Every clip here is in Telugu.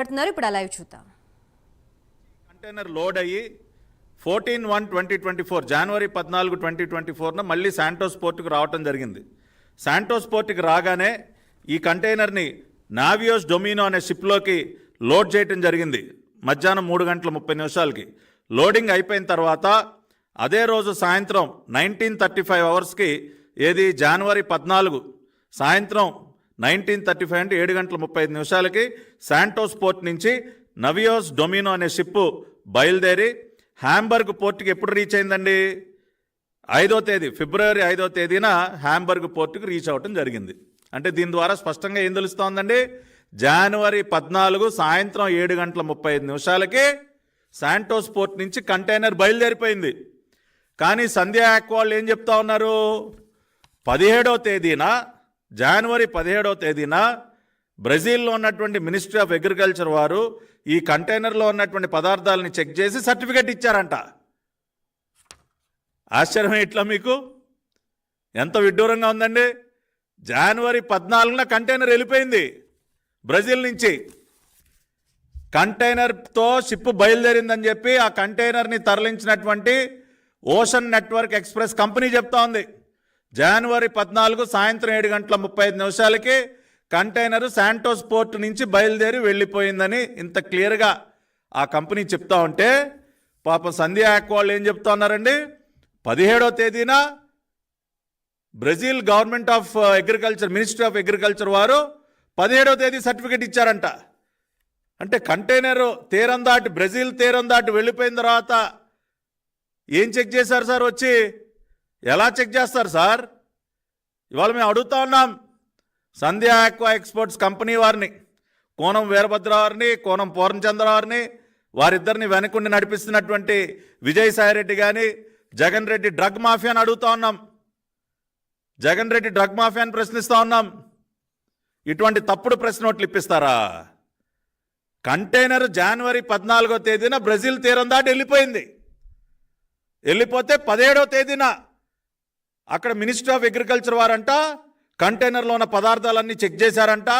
పడుతున్నారు ఇప్పుడు అలా చూద్దాం. కంటైనర్ లోడ్ అయ్యి fourteen one twenty twenty four జనవరి పద్నాలుగు ట్వంటీ ట్వంటీ ఫోర్న మళ్ళీ శాంటోస్ పోర్టుకు రావటం జరిగింది. శాంటోస్ పోర్టుకు రాగానే ఈ కంటైనర్ని నావియోస్ డొమినో అనే షిప్లోకి లోడ్ చేయటం జరిగింది మధ్యాహ్నం మూడు గంటల ముప్పై నిమిషాలకి. లోడింగ్ అయిపోయిన తర్వాత అదే రోజు సాయంత్రం నైన్టీన్ థర్టీ ఫైవ్ అవర్స్కి ఏది జనవరి పద్నాలుగు సాయంత్రం నైన్టీన్ థర్టీ ఫైవ్ అంటే ఏడు గంటల ముప్పై ఐదు నిమిషాలకి శాంటోస్ పోర్ట్ నుంచి నవియోస్ డొమినో అనే షిప్ బయలుదేరి హ్యాంబర్గ్ పోర్ట్కి ఎప్పుడు రీచ్ అయిందండి? ఐదో తేదీ ఫిబ్రవరి ఐదో తేదీన హ్యాంబర్గ్ పోర్టుకు రీచ్ అవ్వటం జరిగింది. అంటే దీని ద్వారా స్పష్టంగా ఏం తెలుస్తోందండి? జనవరి పద్నాలుగు సాయంత్రం ఏడు గంటల ముప్పై ఐదు నిమిషాలకి శాంటోస్ పోర్ట్ నుంచి కంటైనర్ బయలుదేరిపోయింది. కానీ సంధ్యా యాక్వాళ్ళు ఏం చెప్తా ఉన్నారు? పదిహేడో తేదీన జనవరి పదిహేడవ తేదీన బ్రెజిల్లో ఉన్నటువంటి మినిస్ట్రీ ఆఫ్ అగ్రికల్చర్ వారు ఈ కంటైనర్లో ఉన్నటువంటి పదార్థాలని చెక్ చేసి సర్టిఫికెట్ ఇచ్చారంట. ఆశ్చర్యం ఇట్లా మీకు? ఎంత విడ్డూరంగా ఉందండి? జనవరి పద్నాలుగున కంటైనర్ వెళ్ళిపోయింది బ్రెజిల్ నుంచి. కంటైనర్తో షిప్ బయలుదేరిందని చెప్పి ఆ కంటైనర్ని తరలించినటువంటి ఓషన్ నెట్వర్క్ ఎక్స్ప్రెస్ కంపెనీ చెప్తా ఉంది. జనవరి పద్నాలుగు సాయంత్రం ఏడు గంటల ముప్పై ఐదు నిమిషాలకి కంటైనరు శాంటోస్ పోర్ట్ నుంచి బయలుదేరి వెళ్ళిపోయిందని ఇంత క్లియర్గా ఆ కంపెనీ చెప్తా ఉంటే పాపం సంధ్య యాక్ వాళ్ళు ఏం చెప్తా ఉన్నారండి? పదిహేడో తేదీన Brazil government of agriculture ministry of agriculture వారు పదిహేడో తేదీ సర్టిఫికెట్ ఇచ్చారంట. అంటే కంటైనరు తీరం దాటి బ్రెజిల్ తీరం దాటి వెళ్ళిపోయిన తర్వాత ఏం చెక్ చేశారు సార్ వచ్చి? ఎలా చెక్ చేస్తారు సార్? ఇవాళ మేము అడుగుతా ఉన్నాం. సంధ్యా ఆక్వా ఎక్స్పోర్ట్స్ కంపెనీ వారిని కోనం వీరభద్ర వారిని కోనం పూర్ణచంద్ర వారిని వారిద్దరిని వెనకుండి నడిపిస్తున్నటువంటి విజయసాయిరెడ్డి కానీ జగన్ రెడ్డి డ్రగ్ మాఫియాని అడుగుతా ఉన్నాం. జగన్ రెడ్డి డ్రగ్ మాఫియాని ప్రశ్నిస్తూ ఉన్నాం. ఇటువంటి తప్పుడు ప్రశ్న నోట్లు ఇప్పిస్తారా? కంటైనర్ జనవరి పద్నాలుగో తేదీన బ్రెజిల్ తీరం దాటి వెళ్ళిపోయింది. వెళ్ళిపోతే పదిహేడో తేదీన అక్కడ మినిస్ట్రీ ఆఫ్ అగ్రికల్చర్ వారంట కంటైనర్లో ఉన్న పదార్థాలన్నీ చెక్ చేశారంట.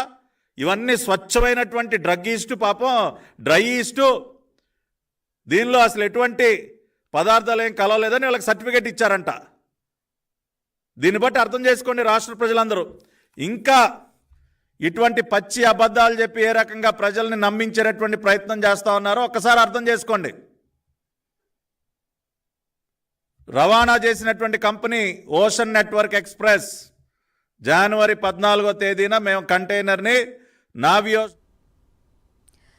ఇవన్నీ స్వచ్ఛమైనటువంటి డ్రగ్ ఈస్టు పాపం డ్రై ఈస్టు. దీనిలో అసలు ఎటువంటి పదార్థాలు ఏం కలవలేదని వాళ్ళకి సర్టిఫికేట్ ఇచ్చారంట. దీన్ని బట్టి అర్థం చేసుకోండి రాష్ట్ర ప్రజలందరూ. ఇంకా ఇటువంటి పచ్చి అబద్ధాలు చెప్పి ఏ రకంగా ప్రజల్ని నమ్మించేటటువంటి ప్రయత్నం చేస్తా ఉన్నారో ఒక్కసారి అర్థం చేసుకోండి. రవాణా చేసినటువంటి కంపెనీ ఓషన్ నెట్వర్క్ ఎక్స్ప్రెస్. జనవరి పద్నాలుగో తేదీన మేము కంటైనర్ని నావియో